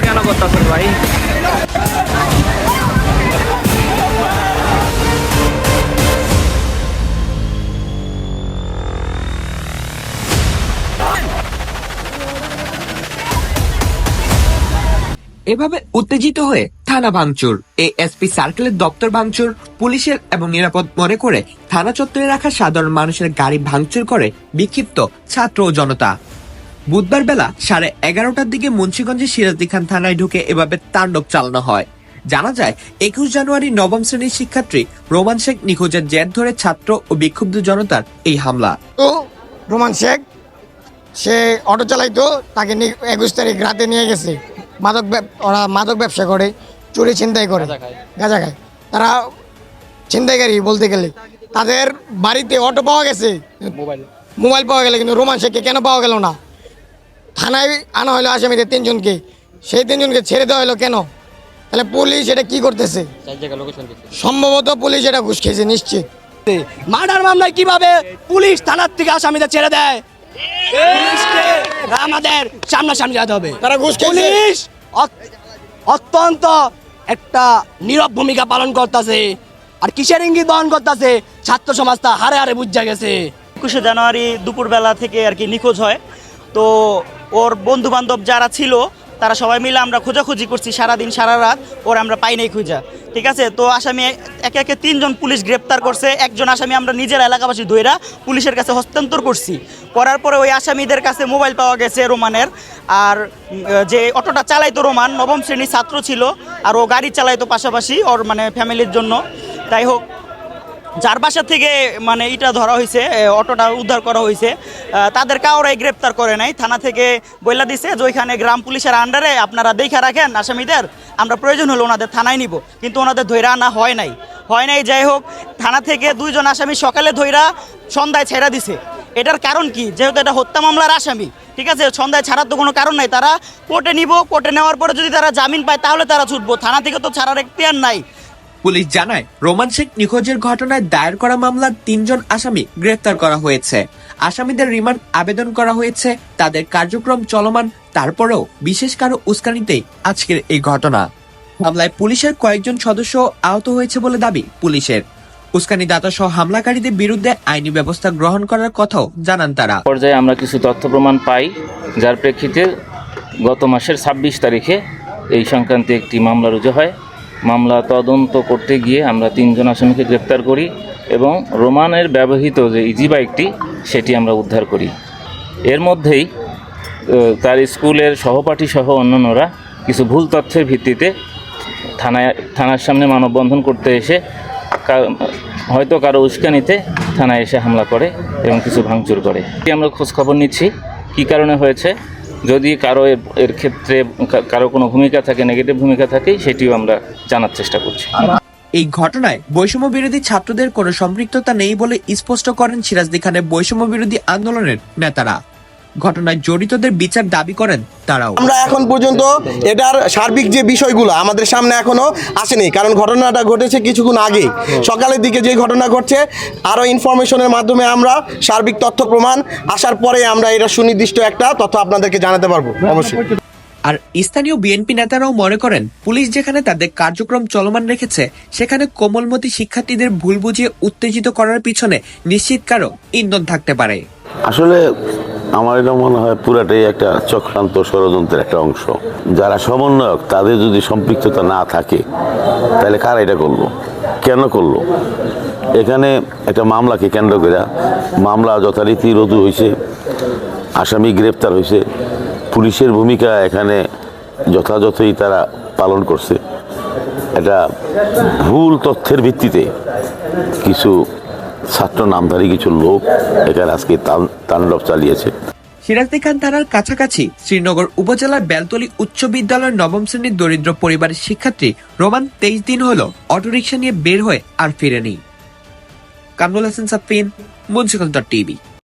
কেন ভাই? এভাবে উত্তেজিত হয়ে থানা ভাঙচুর এএসপি সার্কেলের দপ্তর ভাঙচুর, পুলিশের এবং নিরাপদ মনে করে থানা চত্বরে রাখা সাধারণ মানুষের গাড়ি ভাঙচুর করে বিক্ষিপ্ত ছাত্র ও জনতা। বুধবার বেলা সাড়ে এগারোটার দিকে মুন্সিগঞ্জের সিরাজদি খান থানায় ঢুকে এভাবে তাণ্ডব চালানো হয়। জানা যায় একুশ জানুয়ারি নবম শ্রেণির শিক্ষার্থী রোমান শেখ নিখোঁজের জের ধরে ছাত্র ও বিক্ষুব্ধ জনতার এই হামলা। ও রোমান শেখ সে অটো চালাইতো তাকে নি- একুশ তারিখ রাতে নিয়ে গেছে। মাদক ব্যব- ওরা মাদক ব্যবসা করে চুরি ছিনতাই করে। গাঁজা খায়। তারা ছিনতাইকারী বলতে গেলে। তাদের বাড়িতে অটো পাওয়া গেছে। মোবাইল পাওয়া গেলে কিন্তু রোমান শেখকে কেন পাওয়া গেল না? থানায় আনা হলো আসামিদের তিনজনকে। সেই তিনজনকে ছেড়ে দেওয়া হলো কেন? তাহলে পুলিশ এটা কি করতেছে? সম্ভবত পুলিশ এটা ঘুষ খেয়েছে নিশ্চিত। মার্ডার মামলায় কীভাবে পুলিশ থানার থেকে আসামিদের ছেড়ে দেয়? আমাদের সামনাসামনি যেতে হবে। তারা ঘুষ খেয়েছে। পুলিশ অত্যন্ত একটা নীরব ভূমিকা পালন করতেছে। আর কিসের ইঙ্গিত বহন করতেছে? ছাত্র সমাজ তা হারে হারে বুঝা গেছে। একুশে জানুয়ারি দুপুরবেলা থেকে আর কি নিখোঁজ হয়। তো ওর বন্ধু বান্ধব যারা ছিল, তারা সবাই মিলে আমরা খোঁজাখুঁজি করছি সারাদিন, সারা রাত। ওর আমরা পাই নাই খুঁজা। ঠিক আছে? তো আসামি একে একে তিনজন পুলিশ গ্রেপ্তার করছে। একজন আসামি আমরা নিজের এলাকাবাসী ধৈরা পুলিশের কাছে হস্তান্তর করছি। করার পরে ওই আসামিদের কাছে মোবাইল পাওয়া গেছে রোমানের। আর যে অটোটা চালাইতো রোমান, নবম শ্রেণির ছাত্র ছিল। আর ও গাড়ি চালাইতো পাশাপাশি, ওর মানে ফ্যামিলির জন্য। তাই হোক যার বাসা থেকে মানে এটা ধরা হয়েছে অটোটা উদ্ধার করা হয়েছে তাদের কাউরাই গ্রেপ্তার করে নাই। থানা থেকে বইলা দিছে যে ওইখানে গ্রাম পুলিশের আন্ডারে আপনারা দেখে রাখেন আসামিদের, আমরা প্রয়োজন হলো ওনাদের থানায় নিব। কিন্তু ওনাদের ধৈরা আনা হয় নাই। হয় নাই, যাই হোক, থানা থেকে দুইজন আসামি সকালে ধৈরা সন্ধ্যায় ছেড়া দিছে। এটার কারণ কি? যেহেতু এটা হত্যা মামলার আসামি, ঠিক আছে? সন্ধ্যায় ছাড়ার তো কোনো কারণ নাই। তারা কোর্টে নিব, কোর্টে নেওয়ার পরে যদি তারা জামিন পায়, তাহলে তারা ছুটবো। থানা থেকে তো ছাড়ার এখতিয়ার নাই। পুলিশ জানায়, রোমান শেখ নিখোঁজের ঘটনায় দায়ের করা মামলার তিনজন আসামি গ্রেফতার করা হয়েছে। আসামিদের রিমান্ড আবেদন করা হয়েছে, তাদের কার্যক্রম চলমান, তারপরেও বিশেষ কারও উস্কানিতেই আজকের এই ঘটনা। মামলায় পুলিশের কয়েকজন সদস্য আহত হয়েছে বলে দাবি পুলিশের। উস্কানি দাতা সহ হামলাকারীদের বিরুদ্ধে আইনি ব্যবস্থা গ্রহণ করার কথাও জানান তারা। পর্যায়ে আমরা কিছু তথ্য প্রমাণ পাই, যার প্রেক্ষিতে গত মাসের ছাব্বিশ তারিখে এই সংক্রান্তে একটি মামলা রুজু হয়। মামলা তদন্ত করতে গিয়ে আমরা তিনজন আসামিকে গ্রেপ্তার করি এবং রোমানের ব্যবহৃত যে ইজি বাইকটি, সেটি আমরা উদ্ধার করি। এর মধ্যেই তার স্কুলের সহপাঠী সহ অন্যান্যরা কিছু ভুল তথ্যের ভিত্তিতে থানায়, থানার সামনে মানববন্ধন করতে এসে হয়তো কারও উস্কানিতে থানায় এসে হামলা করে এবং কিছু ভাঙচুর করে। আমরা খোঁজখবর নিচ্ছি, কী কারণে হয়েছে? যদি কারও এর- ক্ষেত্রে কারও কোনো ভূমিকা থাকে নেগেটিভ ভূমিকা থাকে সেটিও আমরা জানার চেষ্টা করছি। এই ঘটনায় বৈষম্য বিরোধী ছাত্রদের কোনো সম্পৃক্ততা নেই বলে স্পষ্ট করেন সিরাজদি খানের বৈষম্য বিরোধী আন্দোলনের নেতারা। ঘটনায় জড়িতদের বিচার দাবি করেন তারাও। আমরা এখন পর্যন্ত এটার সার্বিক যে বিষয়গুলো আমাদের সামনে এখনও আসেনি কারণ ঘটনাটা ঘটেছে কিছুক্ষণ আগে। সকালের দিকে যে ঘটনা ঘটছে আরও ইনফরমেশনের মাধ্যমে আমরা সার্বিক তথ্য প্রমাণ আসার পরে আমরা এটা সুনির্দিষ্ট একটা তথ্য আপনাদেরকে জানাতে পারব অবশ্যই। আর স্থানীয় বিএনপি নেতারাও মনে করেন পুলিশ যেখানে তাদের কার্যক্রম চলমান রেখেছে সেখানে কোমলমতি শিক্ষার্থীদের ভুল বুঝিয়ে উত্তেজিত করার পিছনে নিশ্চিত কারও ইন্ধন থাকতে পারে। আসলে আমার এটা মনে হয় পুরাটাই একটা চক্রান্ত ষড়যন্ত্রের একটা অংশ। যারা সমন্বয়ক, তাদের যদি সম্পৃক্ততা না থাকে, তাহলে কারা এটা করল? কেন করল? এখানে একটা মামলাকে কেন্দ্র করে মামলা যথারীতি রদু হয়েছে, আসামি গ্রেপ্তার হয়েছে। পুলিশের ভূমিকা এখানে যথাযথই তারা পালন করছে। এটা ভুল তথ্যের ভিত্তিতে কিছু ছাত্র নামধারী কিছু লোক এখানে আজকে তাণ্ডব চালিয়েছে। সিরাজদি খান থানার কাছাকাছি শ্রীনগর উপজেলার বেলতলি উচ্চ বিদ্যালয়ের নবম শ্রেণির দরিদ্র পরিবারের শিক্ষার্থী রোমান তেইশ দিন হল অটোরিকশা নিয়ে বের হয়ে আর ফিরেনি। কামরুল হাসান সাফিন মুন্সিগঞ্জ টিভি।